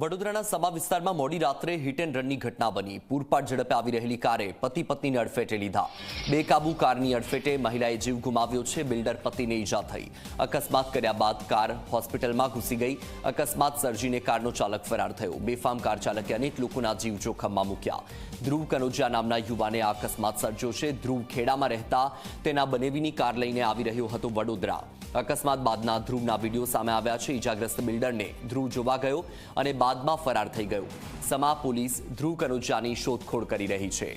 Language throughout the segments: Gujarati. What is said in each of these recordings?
વડોદરાના સમા વિસ્તારમાં મોડી રાત્રે હિટ એન્ડ રનની ઘટના બની. પૂરપાટ ઝડપે આવી રહેલી કારે પતિ પત્નીને અડફેટે લીધા. બેકાબુ કારની અડફેટે મહિલાએ જીવ ગુમાવ્યો છે, બિલ્ડર પતિને ઈજા થઈ. અકસ્માત કર્યા બાદ કાર હોસ્પિટલમાં ઘૂસી ગઈ. અકસ્માત સર્જીને કારનો ચાલક ફરાર થયો. બેફામ કાર ચાલકે અનેક લોકોના જીવ જોખમમાં મૂક્યા. ધ્રુવ કનોજિયા નામના યુવાને આ અકસ્માત સર્જ્યો છે. ધ્રુવ ખેડામાં રહેતા તેના બનેવીની કાર લઈને આવી રહ્યો હતો વડોદરા. અકસ્માત બાદના ધ્રુવના વીડિયો સામે આવ્યા છે. ઈજાગ્રસ્ત બિલ્ડરને ધ્રુવ જોવા ગયો અને બાદમાં ફરાર થઈ ગયો. સમા પોલીસ ધ્રુવ કનોજાની શોધખોળ કરી રહી છે.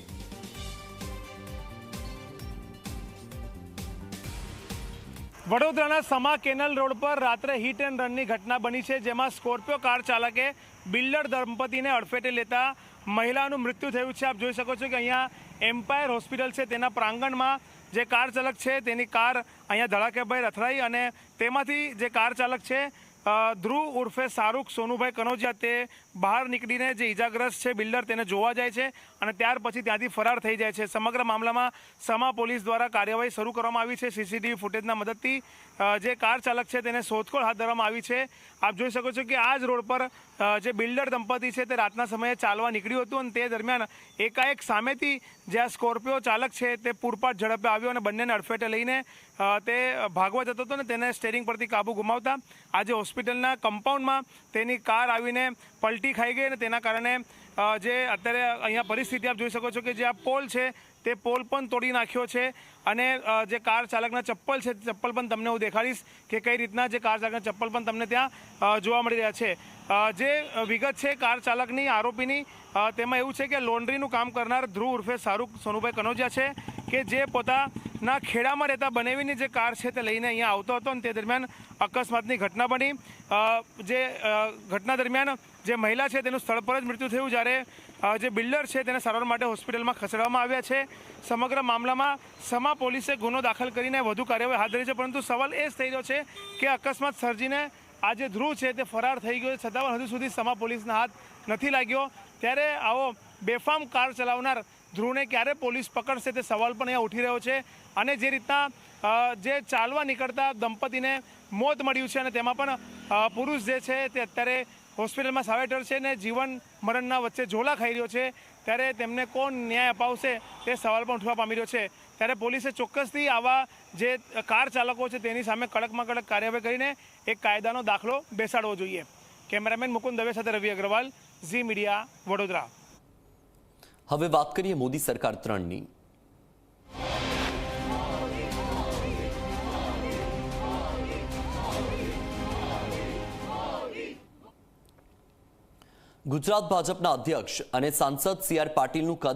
વડોદરાના સમા કેનલ રોડ પર રાત્રે હિટ એન્ડ રનની ઘટના બની છે, જેમાં સ્કોર્પિયો કાર ચાલકે બિલ્ડર દંપતીને અડફેટે લેતા મહિલાનું મૃત્યુ થયું છે. આપ જોઈ શકો છો કે અહીંયા એમ્પાયર હોસ્પિટલ છે. તેના પ્રાંગણમાં જે કાર ચાલક છે, તેની કાર અહીંયા ધડાકેભાઈ રથડાઈ અને તેમાંથી જે કાર ચાલક છે ધ્રુવ ઉર્ફે શાહરૂખ સોનુભાઈ કનોજિયા તે બહાર નીકળીને જે ઈજાગ્રસ્ત છે બિલ્ડર તેને જોવા જાય છે અને ત્યાર પછી ત્યાંથી ફરાર થઈ જાય છે. સમગ્ર મામલામાં સમા પોલીસ દ્વારા કાર્યવાહી શરૂ કરવામાં આવી છે. સીસીટીવી ફૂટેજના મદદથી જે કાર ચાલક છે તેને શોધખોળ હાથ ધરવામાં આવી છે. આપ જોઈ શકો છો કે આ જ રોડ પર જે બિલ્ડર દંપતી છે તે રાતના સમયે ચાલવા નીકળ્યું હતું અને તે દરમિયાન એકાએક સામેથી જે આ સ્કોર્પિયો ચાલક છે તે પૂરપાટ ઝડપે આવ્યો અને બંનેને અડફેટે લઈને તે ભાગવા જતો હતો ને તેને સ્ટેરિંગ પરથી કાબુ ગુમાવતા. આજે હોસ્પિટલના કમ્પાઉન્ડમાં તેની કાર આવીને પલટી ખાઈ ગઈ અને તેના કારણે જે અત્યારે અહીંયા પરિસ્થિતિ આપ જોઈ શકો છો કે જે આ પોલ છે, તે પોલ પણ તોડી નાખ્યો છે અને જે કાર ચાલકના ચપ્પલ છે ચપ્પલ પણ તમને હું દેખાડીશ કે કઈ રીતના જે કાર ચાલકના ચપ્પલ પણ તમને ત્યાં જોવા મળી રહ્યા છે. જે વિગત છે કાર ચાલકની, આરોપીની તેમાં એવું છે કે લોન્ડ્રીનું કામ કરનાર ધ્રુવ ઉર્ફે શાહરૂખ સોનુભાઈ કનોજિયા છે. કે જે પોતાના ખેડામાં રહેતા બનેવીની જે કાર છે તે લઈને અહીંયા આવતો હતો અને તે દરમિયાન અકસ્માતની ઘટના બની. જે ઘટના દરમિયાન જે મહિલા છે તેનું સ્થળ પર જ મૃત્યુ થયું જ્યારે જે બિલ્ડર છે તેને સારવાર માટે હોસ્પિટલમાં ખસેડવામાં આવ્યા છે. સમગ્ર મામલામાં સમા પોલીસે ગુનો દાખલ કરીને વધુ કાર્યવાહી હાથ ધરી છે, પરંતુ સવાલ એ જ થઈ રહ્યો છે કે અકસ્માત સર્જીને આ જે ધ્રુવ છે તે ફરાર થઈ ગયો છે. છતાં પણ હજુ સુધી સમા પોલીસના હાથ નથી લાગ્યો. ત્યારે આવો બેફામ કાર ચલાવનાર ધ્રુવને ક્યારે પોલીસ પકડશે તે સવાલ પણ અહીંયા ઉઠી રહ્યો છે. અને જે રીતના જે ચાલવા નીકળતા દંપતીને મોત મળ્યું છે અને તેમાં પણ પુરુષ જે છે તે અત્યારે હોસ્પિટલમાં સાવેટર છે ને જીવન મરણના વચ્ચે ઝોલા ખાઈ રહ્યો છે. ત્યારે તેમને કોણ ન્યાય અપાવશે તે સવાલ પણ ઉઠવા પામી રહ્યો છે. ત્યારે પોલીસે ચોક્કસથી આવા જે કાર ચાલકો છે તેની સામે કડકમાં કડક કાર્યવાહી કરીને એક કાયદાનો દાખલો બેસાડવો જોઈએ. કેમેરામેન મુકુંદ દવે સાથે રવિ અગ્રવાલ, ઝી મીડિયા, વડોદરા. હવે વાત કરીએ મોદી સરકાર ત્રણની. ગુજરાત ભાજપના અધ્યક્ષ અને સાંસદ સી આર પાટીલનું કદ